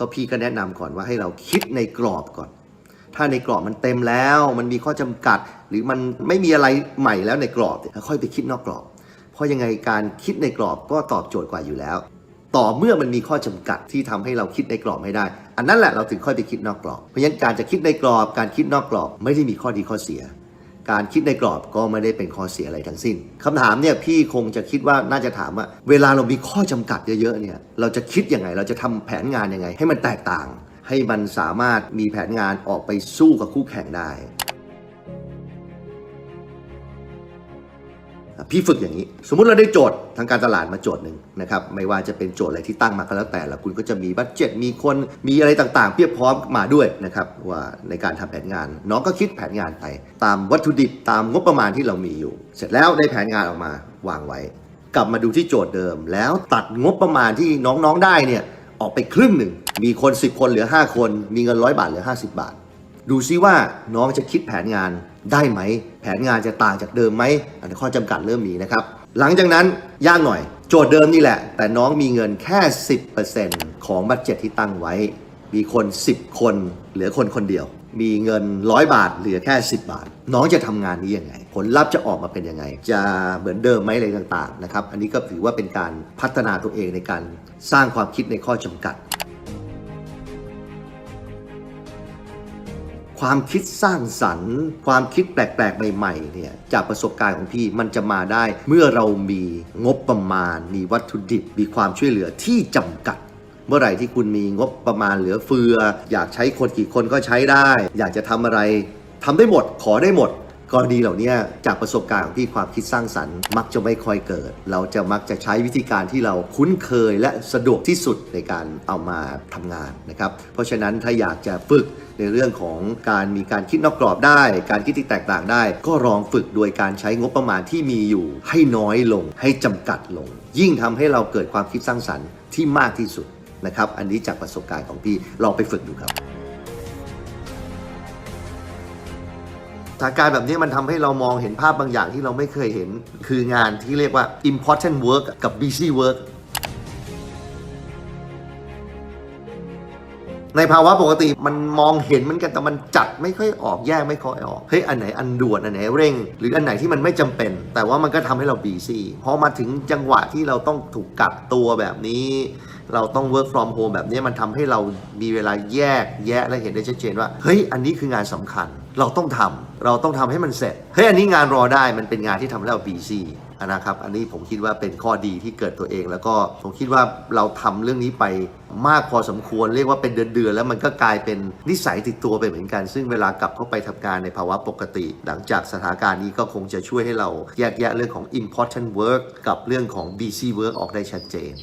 ก็พี่ก็แนะนำก่อนว่าให้เราคิดในกรอบก่อน ถ้าในกรอบมันเต็มแล้ว มันมีข้อจำกัด หรือมันไม่มีอะไรใหม่แล้วในกรอบเนี่ยค่อยไปคิดนอกกรอบ เพราะยังไงการคิดในกรอบก็ตอบโจทย์กว่าอยู่แล้ว ต่อเมื่อมันมีข้อจำกัดที่ทำให้เราคิดในกรอบไม่ได้ อันนั้นแหละเราถึงค่อยไปคิดนอกกรอบ เพราะฉะนั้นการจะคิดในกรอบ การคิดนอกกรอบ ไม่ได้มีข้อดีข้อเสีย การคิดในกรอบก็ไม่ได้เป็นข้อเสียอะไรทั้งสิ้นคำถามเนี่ยพี่คงจะคิดว่าน่าจะถามว่า เวลาเรามีข้อจำกัดเยอะๆเนี่ยเราจะคิดยังไง เราจะทำแผนงานยังไง ให้มันแตกต่าง ให้มันสามารถมีแผนงานออกไปสู้กับคู่แข่งได้ พี่ฝึกอย่างนี้ สมมุติเราได้โจทย์ทางการตลาดมาโจทย์หนึ่งนะครับไม่ว่าจะเป็นโจทย์อะไรที่ตั้งมาก็แล้วแต่ละคุณก็จะมีบัตเจ็ตมีคนมีอะไรต่างๆเพียบพร้อมมาด้วยนะครับว่าในการทำแผนงาน น้องก็คิดแผนงานไป ตามวัตถุดิบตามงบประมาณที่เรามีอยู่ เสร็จแล้วได้แผนงานออกมาวางไว้ กลับมาดูที่โจทย์เดิม แล้วตัดงบประมาณที่น้องๆได้เนี่ยออกไปครึ่งหนึ่งมีคน 10 คนเหลือ 5 คน มีเงินร้อยบาทเหลือ 50 บาท ดูซิว่าน้องจะคิดแผนงานได้ไหม แผนงานจะต่างจากเดิมไหมอันนี้ข้อจำกัดเริ่มมีนะครับ หลังจากนั้นยากหน่อย โจทย์เดิมนี่แหละ แต่น้องมีเงินแค่ 10%ของบัตเจ็ตที่ตั้งไว้ มีคน 10 คนเหลือคนคนเดียว มีเงิน 100 บาท เหลือแค่ 10 บาท น้องจะทำงานนี้ยังไง ผลลัพธ์จะออกมาเป็นยังไง จะเหมือนเดิมไหมอะไรต่างๆนะครับอันนี้ก็ถือว่าเป็นการพัฒนาตัวเองในการสร้างความคิดในข้อจำกัด ความคิดสร้างสรรค์ ความคิดแปลกๆ ใหม่ๆ เนี่ยจากประสบการณ์ของพี่มันจะมาได้ เมื่อเรามีงบประมาณ มีวัตถุดิบ มีความช่วยเหลือที่จำกัด เมื่อไหร่ที่คุณมีงบประมาณเหลือเฟือ อยากใช้คนกี่คนก็ใช้ได้ อยากจะทำอะไรทำได้หมดขอได้หมด กรณีเหล่านี้จากประสบการณ์ของพี่ความคิดสร้างสรรค์ มักจะไม่ค่อยเกิด เราจะมักจะใช้วิธีการที่เราคุ้นเคยและสะดวกที่สุดในการเอามาทำงานนะครับเพราะฉะนั้นถ้าอยากจะฝึกในเรื่องของการมีการคิดนอกกรอบได้ การคิดที่แตกต่างได้ ก็ลองฝึกโดยการใช้งบประมาณที่มีอยู่ ให้น้อยลง ให้จำกัดลง ยิ่งทำให้เราเกิดความคิดสร้างสรรค์ที่มากที่สุดนะครับ อันนี้จากประสบการณ์ของพี่ลองไปฝึกดูครับ ถานการณ์แบบนี้มันทำให้เรามองเห็นภาพบางอย่างที่เราไม่เคยเห็น คืองานที่เรียกว่า important work กับ busy work ในภาวะปกติมันมองเห็นเหมือนกันแต่มันจัดไม่ค่อยออกแยกไม่ค่อยออกเฮ้ยอันไหนอันด่วนอันไหนเร่ง หรืออันไหนที่มันไม่จำเป็น แต่ว่ามันก็ทำให้เราบีซี่พอมาถึงจังหวะที่เราต้องถูกกักตัวแบบนี้ เราต้อง work from home แบบนี้มันทำให้เรามีเวลาแยกแยะและเห็นได้ชัดเจนว่าเฮ้ยอันนี้คืองานสำคัญ เราต้องทำเราต้องทำให้มันเสร็จ เฮ้ย อันนี้งานรอได้ มันเป็นงานที่ทำให้เรา busy นะครับ อันนี้ผมคิดว่าเป็นข้อดีที่เกิดตัวเอง แล้วก็ผมคิดว่าเราทำเรื่องนี้ไปมากพอสมควร เรียกว่าเป็นเดือนๆ แล้วมันก็กลายเป็นนิสัยติดตัวไปเหมือนกัน ซึ่งเวลากลับเข้าไปทำงานในภาวะปกติ หลังจากสถานการณ์นี้ก็คงจะช่วยให้เราแยกแยะเรื่องของ important work กับเรื่องของ busy work ออกได้ชัดเจน